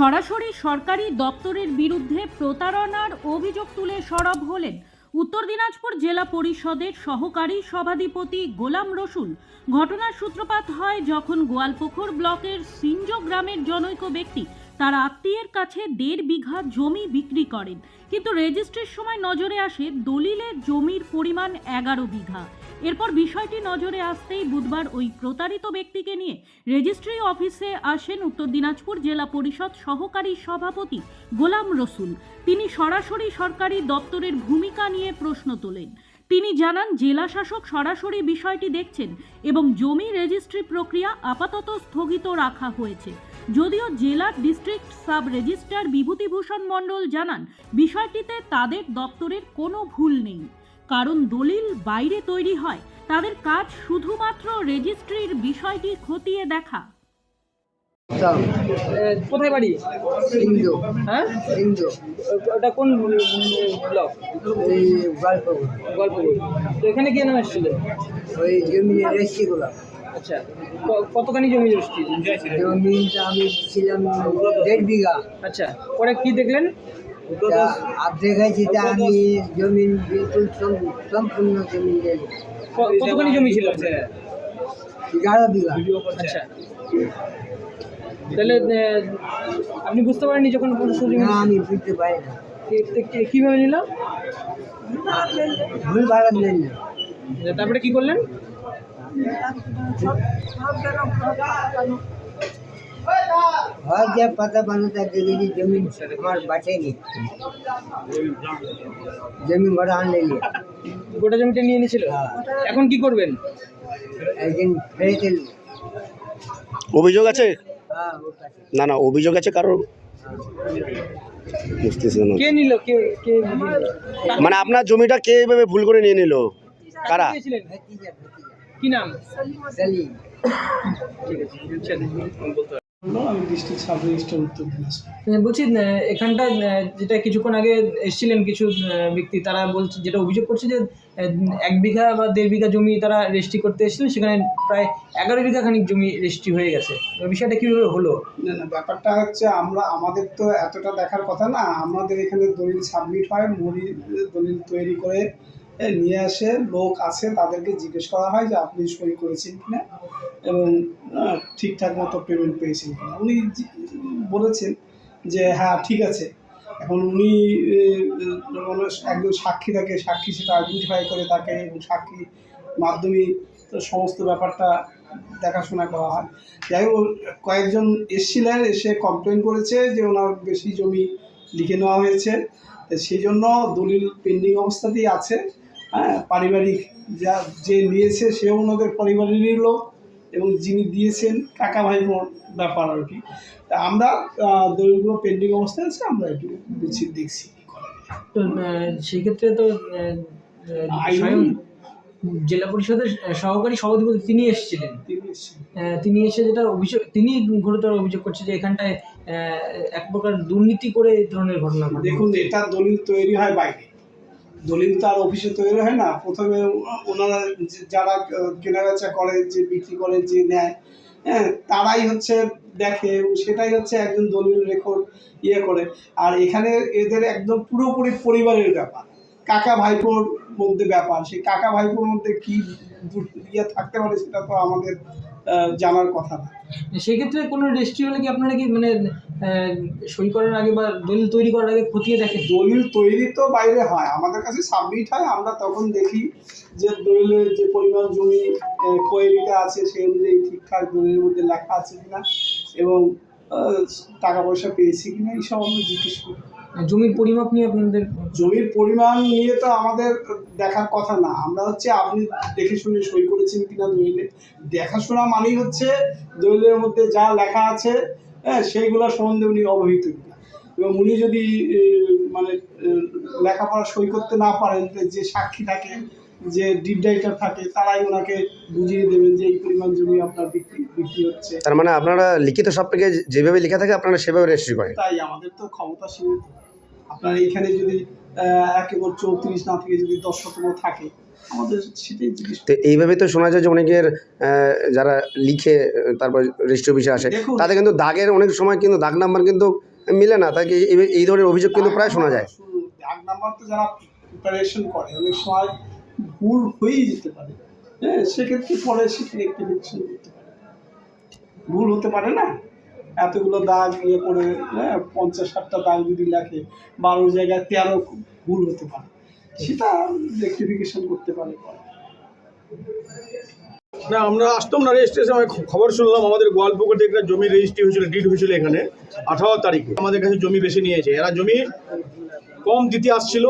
সরাসরি সরকারি দপ্তরের বিরুদ্ধে প্রতারণার অভিযোগ তুলে সরব হলেন উত্তর দিনাজপুর জেলা পরিষদের সহকারী সভাধিপতি গোলাম রসুল। ঘটনার সূত্রপাত হয় যখন গোয়ালপুকুর ব্লকের সিঞ্জ গ্রামের জনৈক ব্যক্তি তার আত্মীয়ের কাছে দেড় বিঘা জমি বিক্রি করেন। কিন্তু রেজিস্ট্রির সময় নজরে আসে দলিলে জমির পরিমাণ এগারো বিঘা। এরপর বিষয়টি নজরে আসতেই বুধবার ওই প্রতারিত ব্যক্তিকে নিয়ে রেজিস্ট্রি অফিসে আসেন উত্তর দিনাজপুর জেলা পরিষদ সহকারী সভাপতি গোলাম রসুল। তিনি সরাসরি সরকারি দপ্তরের ভূমিকা নিয়ে প্রশ্ন তোলেন। তিনি জানান, জেলা শাসক সরাসরি বিষয়টি দেখছেন এবং জমি রেজিস্ট্রি প্রক্রিয়া আপাতত স্থগিত রাখা হয়েছে। যদিও জেলার district sub registrar Bibhutibhushan Mondal জানান, বিষয়টিতে তাদের দপ্তরের কোনো ভুল নেই। কারণ দলিল বাইরে তৈরি হয়। তাদের কাজ শুধুমাত্র রেজিস্ট্রির বিষয়টি খতিয়ে দেখা। কোথায় বাড়ি? হিন্দু হ্যাঁ? হিন্দু ওটা কোন ব্লক? এই গল্প গল্প তো এখানে কে নাম এসেছিল? ওই জমির রেসিগুলো। আচ্ছা ক- কতখানি জমি এসেছিল? জমিটা আমি ছিলাম দেড় বিঘা। আচ্ছা পরে কি দেখলেন? আছে তা আমি বিলকুল সম্পূর্ণ জমিন কতখানি জমি ছিল এগারো বিঘা। আচ্ছা। তাহলে আপনি বুঝতে পারেননি যখন জমি না আমি বুঝতে পারি না। কীভাবে নিলাম ভুল ভাড়া তারপরে কি করলেন? জমি আনলে গোটা জমিটা নিয়ে নিয়েছিল হ্যাঁ। এখন কি করবেন? একদিন দিল। অভিযোগ আছে? হ্যাঁ ওর কাছে না না অভিযোগ আছে কারোর? বুঝতেছি না। কে নিল? কে কে মানে আপনার জমিটা কে এভাবে ভুল করে নিয়ে নিল? কারা? দিয়েছিলেন? ভতিজা ভতিজা। কি নাম? সেলিম। ঠিক আছে আমি ডিস্ট্রিক্ট সাব উত্তর দিনাজপুর। বলছি এখানটা যেটা কিছুক্ষণ আগে এসেছিলেন কিছু ব্যক্তি তারা বলছে যেটা অভিযোগ করছে যে এক বিঘা বা দেড় বিঘা জমি তারা রেজিস্ট্রি করতে এসেছিলেন সেখানে প্রায় এগারো বিঘা খানিক জমি রেজিস্ট্রি হয়ে গেছে। বিষয়টা কীভাবে হলো? না না ব্যাপারটা হচ্ছে আমরা আমাদের তো এতটা দেখার কথা না আমাদের এখানে দলিল সাবমিট হয় মুড়ি দলিল তৈরি করে নিয়ে আসে, লোক আছে, তাদেরকে জিজ্ঞেস করা হয় যে আপনি সই করেছেন কিনা এবং ঠিকঠাক মতো পেমেন্ট পেয়েছেন কিনা। উনি বলেছেন যে হ্যাঁ ঠিক আছে। এখন উনি একজন সাক্ষী থাকে, সাক্ষী সেটা আইডেন্টিফাই করে তাকে এবং সাক্ষী মাধ্যমে সমস্ত ব্যাপারটা দেখাশোনা করা হয়। যাই হোক, কয়েকজন এসছিলেন, এসে কমপ্লেন করেছে যে ওনার বেশি জমি লিখে নেওয়া হয়েছে। সেই জন্য দলিল পেন্ডিং অবস্থাতেই আছে। হ্যাঁ পারিবারিক যা যে নিয়েছে সেও ওনাদের পরিবারেরই লোক এবং যিনি দিয়েছেন কাকা ভাইবোর ব্যাপার আর কি। তা আমরা দলিলগুলো পেন্ডিং অবস্থায় আছে আমরা একটু বুঝি দেখছি। তো সেক্ষেত্রে তো স্বয়ং জেলা পরিষদের সহকারী সভাধিপতি তিনি এসেছিলেন। তিনি এসে যেটা অভিযোগ তিনি গুরুতর অভিযোগ করছে যে এখানটায় এক প্রকার দুর্নীতি করে এই ধরনের ঘটনা ঘটে। দেখুন এটা দলিল তৈরি হয় বাইরে। দলিল তো আর অফিসে তৈরি হয় না। প্রথমে ওনারা যারা কেনাবেচা করে, যে বিক্রি করে, যে নেয় হ্যাঁ তারাই হচ্ছে দেখে সেটাই হচ্ছে একজন দলিল রেকর্ড ইয়ে করে। আর এখানে এদের একদম পুরোপুরি পরিবারের ব্যাপার। কাকা ভাইপোর মধ্যে ব্যাপার। সেই কাকা ভাইপোর মধ্যে কি ইয়ে থাকতে পারে সেটা তো আমাদের জানার কথা না। সেক্ষেত্রে কোনো রেজিস্ট্রি হলে কি আপনারা কি মানে সই করার আগে বা দলিল তৈরি করার আগে খতিয়ে দেখে দলিল তৈরি তো বাইরে হয় আমাদের কাছে সাবমিট হয় আমরা তখন দেখি যে দলিলের যে পরিমাণ জমি কোয়েরিতে আছে সেই অনুযায়ী ঠিকঠাক দলিলের মধ্যে লেখা আছে কিনা এবং টাকা পয়সা পেয়েছি কিনা এইসব আমরা জিজ্ঞেস করি। জমির পরিমাপ নিয়ে আপনাদের জমির পরিমাণ নিয়ে তো আমাদের দেখার কথা না। আমরা হচ্ছে, আপনি দেখে শুনে সই করেছেন কিনা দলিলে। দেখাশোনা মানেই হচ্ছে, দলিলের মধ্যে যা লেখা আছে হ্যাঁ সেইগুলো সম্বন্ধে উনি অবহিত এবং উনি যদি মানে লেখাপড়া সই করতে না পারেন, যে সাক্ষী থাকে যে ডিপ রাইটার থাকে তারাই ওনাকে বুঝিয়ে দেবেন যে এই পরিমাণ জমি আপনার বিক্রি বিক্রি হচ্ছে। তার মানে আপনারা লিখিত সব থেকে যেভাবে লেখা থাকে আপনারা সেভাবে রেজিস্ট্রি করেন? তাই আমাদের তো ক্ষমতা সীমিত। আপনার এইখানে যদি একেবারে চৌত্রিশ না থেকে যদি দশ শতক থাকে আমাদের সেটাই তো এইভাবে তো শোনা যায় যে অনেকের যারা লিখে তারপর রেজিস্ট্রি অফিসে আসে। তাতে কিন্তু দাগের অনেক সময় কিন্তু দাগ নাম্বার কিন্তু মিলে না তাকে এই- ধরনের অভিযোগ কিন্তু প্রায় শোনা যায়। এক নাম্বার তো যারা প্রিপারেশন করে অনেক সময় ভুল হয়েই যেতে পারে। হ্যাঁ সেক্ষেত্রে পরে রেক্টিফিকেশন করতে পারে। ভুল হতে পারে না? এতগুলো দাগ ইয়ে করে হ্যাঁ পঞ্চাশ ষাটটা দাগ যদি লেখে, বারো জায়গায় তেরো ভুল হতে পারে। সেটা রেক্টিফিকেশন করতে পারে না, আমরা আসতাম না রেজিস্ট্রেশন খবর শুনলাম, আমাদের গোয়ালপুকুরে একটা জমি রেজিস্ট্রি হয়েছিল ডিড হয়েছিল এখানে, আঠারো তারিখে। আমাদের কাছে জমি বেশি নিয়েছে। এরা জমি কম দিতে আসছিল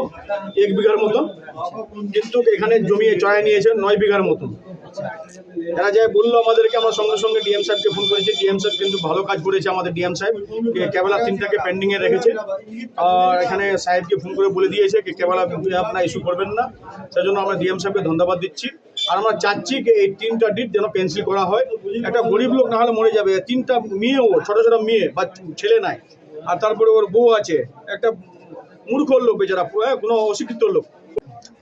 এক বিঘার মতন, কিন্তু এখানে জমি চড়াই নিয়েছে নয় বিঘার মতন। এরা যে বলল আমাদেরকে, আমরা সঙ্গে সঙ্গে ডিএম সাহেবকে ফোন করেছি। ডিএম সাহেব কিন্তু ভালো কাজ করেছে আমাদের ডিএম সাহেব কেবলা তিনটাকে পেন্ডিংয়ে রেখেছে। আর এখানে সাহেবকে ফোন করে বলে দিয়েছে কি কেবলা আপনার ইস্যু করবেন না। সেই জন্য আমরা ডিএম সাহেবকে ধন্যবাদ দিচ্ছি। আর আমরা চাচ্ছি যে, এই তিনটা ডিট যেন ক্যান্সেল করা হয়। একটা গরিব লোক না হলে মরে যাবে। তিনটা মেয়েও, ছোট ছোট মেয়ে বা ছেলে নাই। আর তারপরে ওর বউ আছে। একটা মূর্খ লোক বেচারা হ্যাঁ, কোনো অশিক্ষিত লোক।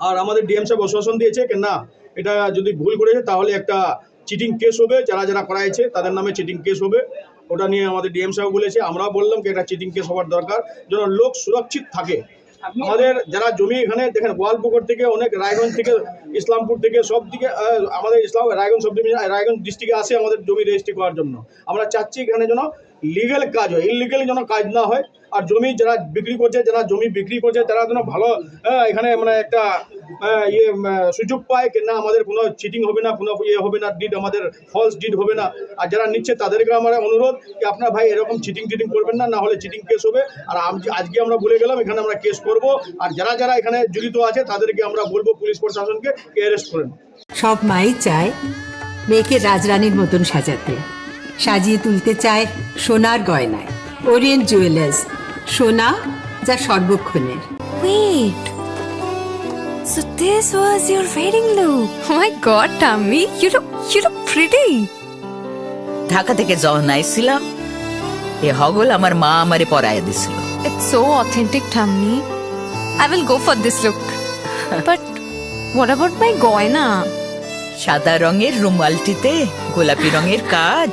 আর আমাদের ডিএম সাহেব আশ্বাসন দিয়েছে না এটা যদি ভুল করেছে তাহলে একটা চিটিং কেস হবে যারা যারা করাইছে তাদের নামে চিটিং কেস হবে। ওটা নিয়ে আমাদের ডিএম সাহেব বলেছে আমরাও বললাম কি এটা চিটিং কেস হওয়ার দরকার যেন লোক সুরক্ষিত থাকে। আমাদের যারা জমি এখানে দেখেন গোয়ালপুকুর থেকে অনেক রায়গঞ্জ থেকে ইসলামপুর থেকে সব দিকে আমাদের ইসলাম রায়গঞ্জ সব ডিভিশন রায়গঞ্জ ডিস্ট্রিক্টে আসে আমাদের জমি রেজিস্ট্রি করার জন্য। আমরা চাচ্ছি এখানে যেন লিগেল কাজ হয়। ইলিগেল যেন কাজ না হয়, আর জমি যারা বিক্রি করছে, যারা জমি বিক্রি করছে, তারা যেন ভালো এখানে মানে একটা ইয়ে সুযোগ পায় কি না আমাদের কোনো চিটিং হবে না, কোনো ইয়ে হবে না ডিড আমাদের ফলস ডিড হবে না। আর যারা নিচ্ছে, তাদেরকে আমার অনুরোধ কি আপনার ভাই এরকম চিটিং টিটিং করবেন না না হলে চিটিং কেস হবে। আর আজকে আমরা বলে গেলাম, এখানে আমরা কেস করব। আর যারা যারা এখানে জড়িত আছে, তাদেরকে আমরা বলব পুলিশ প্রশাসনকে অ্যারেস্ট করেন। সব মাই চায় মেয়েকে রাজরানীর মতন সাজাতে। সাজিয়ে তুলতে চায় সোনার গয়নায় ওরিয়েন্ট জুয়েলার্স সোনা যা সর্বক্ষণের Wait. So this was your wedding look. Oh my god, Tammy, you look you look pretty. Dhaka থেকে যখন আইছিলাম এ হগল আমার মা আমারে পরাইয়া দিছিল It's so authentic, Tammy. I will go for this look. but what about my goina? সাদা রঙের রুমালটিতে গোলাপি রঙের কাজ